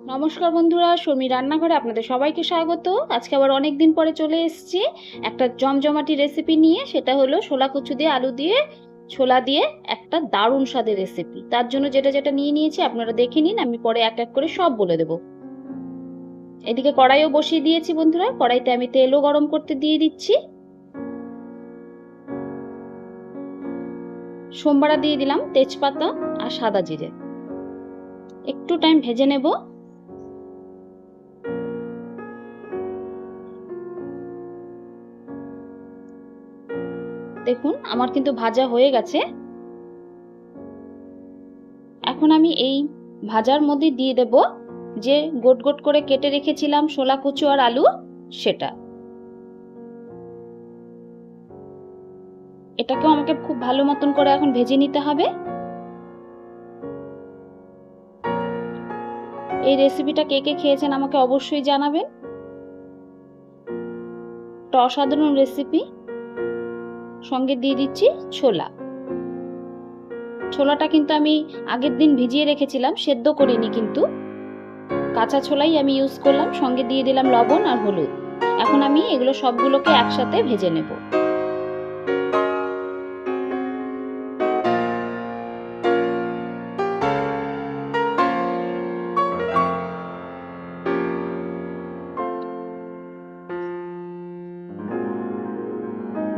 নমস্কার বন্ধুরা শর্মি রান্নাঘরে আপনাদের সবাইকে স্বাগত। আজকে আবার অনেক দিন পরে চলে এসেছি একটা জমজমাটি রেসিপি নিয়ে, সেটা হলো ছোলা কুচু দিয়ে, আলু দিয়ে, ছোলা দিয়ে একটা দারুণ স্বাদের রেসিপি তার জন্য যেটা যেটা নিয়ে নিয়েছি, আপনারা দেখে নিন, আমি পরে এক এক করে সব বলে দেব। এদিকে কড়াইও বসিয়ে দিয়েছি বন্ধুরা, কড়াইতে আমি তেলও গরম করতে দিয়ে দিচ্ছি। সোমবারা দিয়ে দিলাম তেজপাতা আর সাদা জিরে। একটু টাইম ভেজে নেব। দেখুন, আমার কিন্তু ভাজা হয়ে গেছে। এখন আমি এই ভাজার মধ্যে দিয়ে দেব যে গোট গোট করে কেটে রেখেছিলাম শোলা কুচু আর আলু, সেটা। এটাকেও আমাকে খুব ভালো মতন করে এখন ভেজে নিতে হবে। এই রেসিপিটা কে কে খেয়েছেন আমাকে অবশ্যই জানাবেন। একটা অসাধারণ রেসিপি। সঙ্গে দিয়ে দিচ্ছি ছোলা। ছোলাটা কিন্তু আমি আগের দিন ভিজিয়ে রেখেছিলাম, সেদ্ধ করিনি কিন্তু। কাঁচা ছোলাই আমি ইউজ করলাম, সঙ্গে দিয়ে দিলাম লবণ আর হলুদ। এখন আমি এগুলো সবগুলোকে একসাথে ভেজে নেব।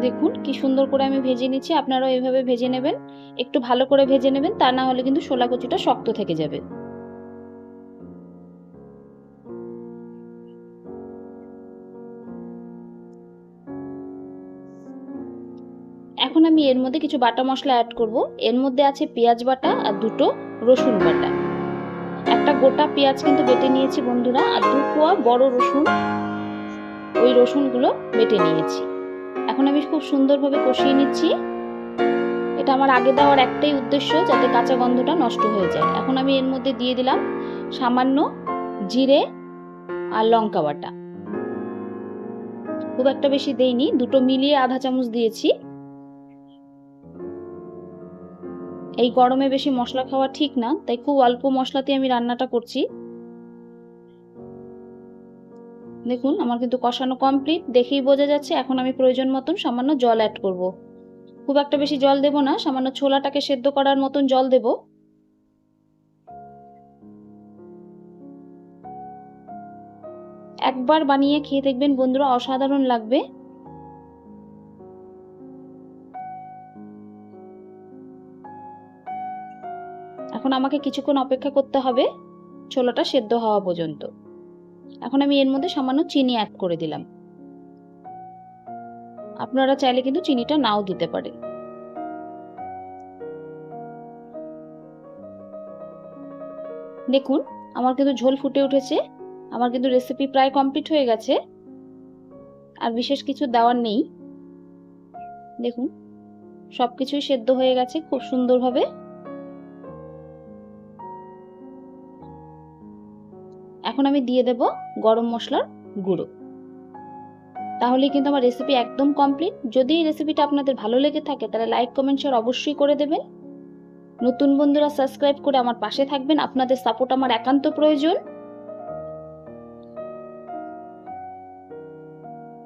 দেখুন কি সুন্দর করে আমি ভেজে নিচ্ছি। আপনারাও এইভাবে ভেজে নেবেন। একটু ভালো করে ভেজে নেবেন, তা না হলে কিন্তু শোলা কচুটা শক্ত থেকে যাবে। এখন আমি এর মধ্যে কিছু বাটা মশলা অ্যাড করব। এর মধ্যে আছে পেঁয়াজ বাটা আর দুটো রসুন বাটা। একটা গোটা পেঁয়াজ কিন্তু বেটে নিয়েছি বন্ধুরা, আর দু কোয়া বড় রসুন। ওই রসুনগুলো বেটে নিয়েছি। এখন আমি খুব সুন্দরভাবে কষিয়ে নিচ্ছি। এটা আমার আগে দেওয়ার একটাই উদ্দেশ্য যাতে কাঁচা গন্ধটা নষ্ট হয়ে যায়। এখন আমি এর মধ্যে দিয়ে দিলাম সামান্য জিরে আর লঙ্কা বাটা। খুব একটা বেশি দেইনি, দুটো মিলিয়ে আধা চামচ দিয়েছি। এই গরমে বেশি মশলা খাওয়া ঠিক না, তাই খুব অল্প মশলাতে আমি রান্নাটা করছি। দেখুন, আমার কিন্তু কষানো কমপ্লিট দেখেই বোঝা যাচ্ছে এখন আমি প্রয়োজন মতন সামান্য জল অ্যাড করব। খুব একটা বেশি জল দেব না, সামান্য ছোলাটাকে সেদ্ধ করার মতন জল দেব। একবার বানিয়ে খেয়ে দেখবেন বন্ধুরা অসাধারণ লাগবে। এখন আমাকে কিছুক্ষণ অপেক্ষা করতে হবে, ছোলাটা সেদ্ধ হওয়া পর্যন্ত। এখন আমি এর মধ্যে সামান্য চিনি অ্যাড করে দিলাম। আপনারা চাইলে কিন্তু চিনিটা নাও দিতে পারেন। দেখুন, আমার কিন্তু ঝোল ফুটে উঠেছে। আমার কিন্তু রেসিপি প্রায় কমপ্লিট হয়ে গেছে। আর বিশেষ কিছু দেওয়ার নেই। দেখুন, সবকিছুই সেদ্ধ হয়ে গেছে খুব সুন্দরভাবে। এখন আমি দিয়ে দেব গরম মশলার গুঁড়ো। তাহলে কিন্তু আমার রেসিপি একদম কমপ্লিট যদি এই রেসিপিটা আপনাদের ভালো লেগে থাকে, তাহলে লাইক কমেন্ট শেয়ার অবশ্যই করে দেবেন। নতুন বন্ধুরা সাবস্ক্রাইব করে আমার পাশে থাকবেন। আপনাদের সাপোর্ট আমার একান্ত প্রয়োজন।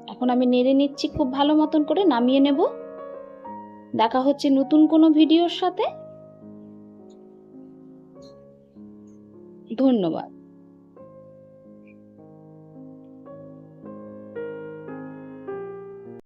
এখন আমি নেড়ে নিচ্ছি খুব ভালো মতন করে, নামিয়ে নেব। দেখা হচ্ছে নতুন কোনো ভিডিওর সাথে। ধন্যবাদ।